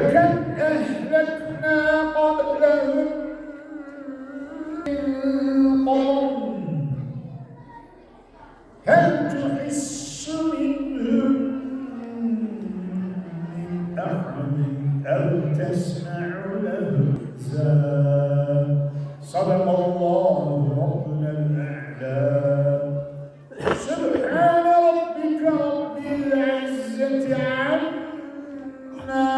كم أهلكنا قبلهم من قرن. هل تحس منهم من أحد أو تسمع لهم صدق الله ربنا الأعلى سبحان ربك رب العزة عما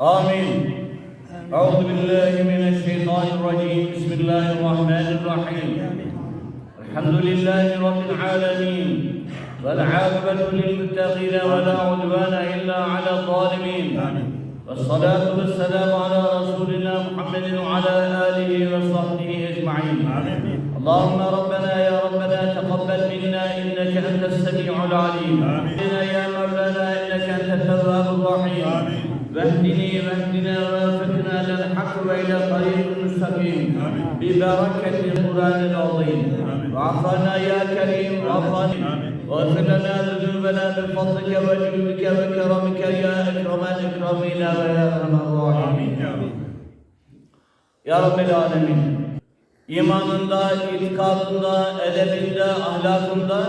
آمين. أعوذ بالله من الشيطان الرجيم. بسم الله الرحمن الرحيم. الحمد لله رب العالمين. والعاقبة للمتقين ولا عدوان إلا على الظالمين. والصلاة والسلام على رسولنا محمد وعلى آله وصحبه أجمعين. اللهم ربنا يا ربنا تقبل منا إنك أنت السميع العليم. يا مولانا إنك أنت التواب الرحيم. واهدني واهدنا ووفقنا للحق والى طريق مستقيم ببركه القران العظيم وعفنا يا كريم وعفنا واغفر لنا ذنوبنا بفضلك وجودك وكرمك يا اكرم الاكرمين ويا ارحم الراحمين Ya Rabbel Alemin imanında, itikadında, edebinde, ahlakında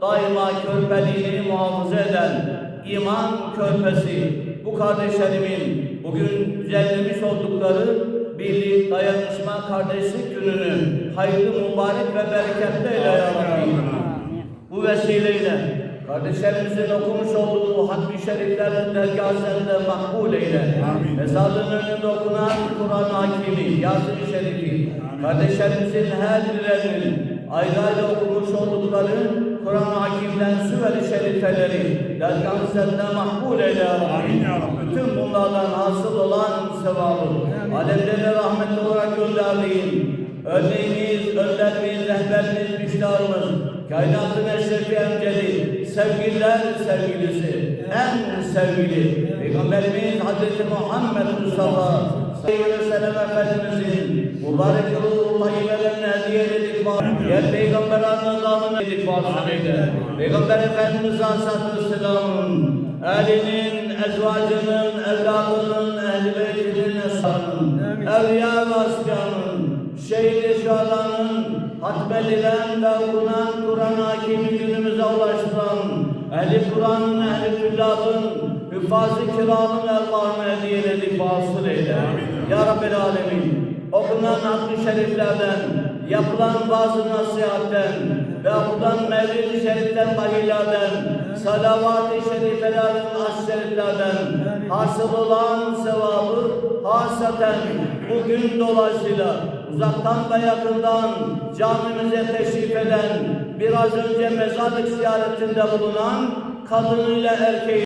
daima körpeliğini muhafaza eden iman körpesi bu kardeşlerimin bugün düzenlemiş oldukları birlik, dayanışma, kardeşlik gününü hayırlı, mübarek ve bereketli eyle ya Rabbi. Bu vesileyle kardeşlerimizin okumuş olduğu hatmi şeriflerin dergahlarında makbul eyle. Mezarlığın önünde okunan Kur'an-ı Hakimi, Yasin-i Şerifi, kardeşlerimizin her birinin ayrı okumuş oldukları Kur'an-ı Hakim'den süver-i şerifeleri dergahlarında makbul eyle ya Rabbi. Bütün bunlardan hasıl olan sevabı alemlere rahmet olarak gönderdiğin Örneğimiz, önderimiz, rehberimiz, müştarımız, kainatın eşrefi emceli, sevgililer sevgilisi, en sevgili Peygamberimiz Hazreti Muhammed Mustafa ve sellem Efendimizin mübarek ruhu tayyibelerine hediye edildik var. Yer Peygamber anlamına edildik var. Peygamber Efendimiz Aleyhisselatü Vesselam'ın Elinin, ezvacının, evladının, ehl-i beytinin, eshabının, evliya ve asyanın, şehit-i şuhadanın, hatmedilen ve okunan Kur'an-ı Hakim'i günümüze ulaştıran, ehli Kur'an'ın, ehli küllabın, hüffaz-ı kiramın Allah'ın hediyeleri vasıl eyle. Ya Rabbel Alemin, okunan hatmi şeriflerden, yapılan bazı nasihatten ve okunan mevlid-i şeriften bahillerden, salavat-ı şerifelerden, aş şeriflerden hasıl olan sevabı hasaten bugün dolayısıyla uzaktan ve yakından camimize teşrif eden, biraz önce mezarlık ziyaretinde bulunan kadınıyla erkeği